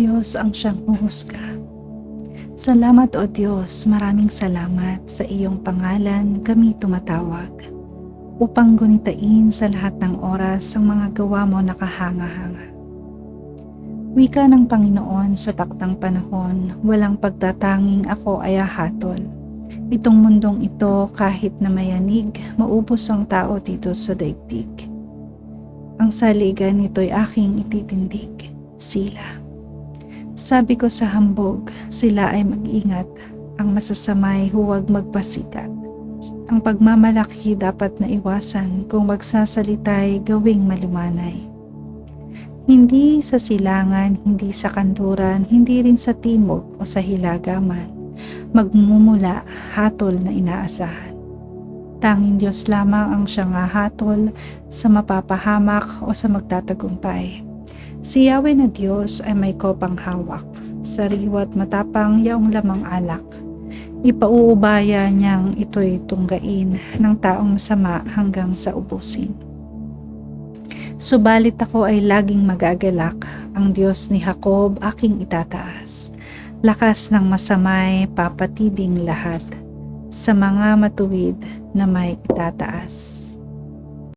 Diyos ang siyang huhusga. Salamat o Diyos, maraming salamat sa iyong pangalan kami tumatawag upang gunitain sa lahat ng oras ang mga gawa mo nakahanga-hanga. Wika ng Panginoon sa taktang panahon, walang pagtatanging ako ay ahatol. Itong mundong ito kahit na mayanig, maubos ang tao dito sa daigdig. Ang saligan nito'y aking ititindig, sila. Sabi ko sa hambog, sila ay mag-ingat. Ang masasamay huwag magpasikat. Ang pagmamalaki dapat na iwasan kung magsasalita'y gawing maliwanay. Hindi sa silangan, hindi sa kanluran, hindi rin sa timog o sa hilagaman. Magmumula hatol na inaasahan. Tanging Diyos lamang ang siyang hahatol sa mapapahamak o sa magtatagumpay. Si Yahweh na Diyos ay may kopang hawak, sariwa't matapang yaong lamang alak. Ipauubaya niyang ito'y tunggain ng taong masama hanggang sa ubusin. Subalit ako ay laging magagalak, ang Diyos ni Jacob aking itataas. Lakas ng masamay papatiding lahat sa mga matuwid na may itataas.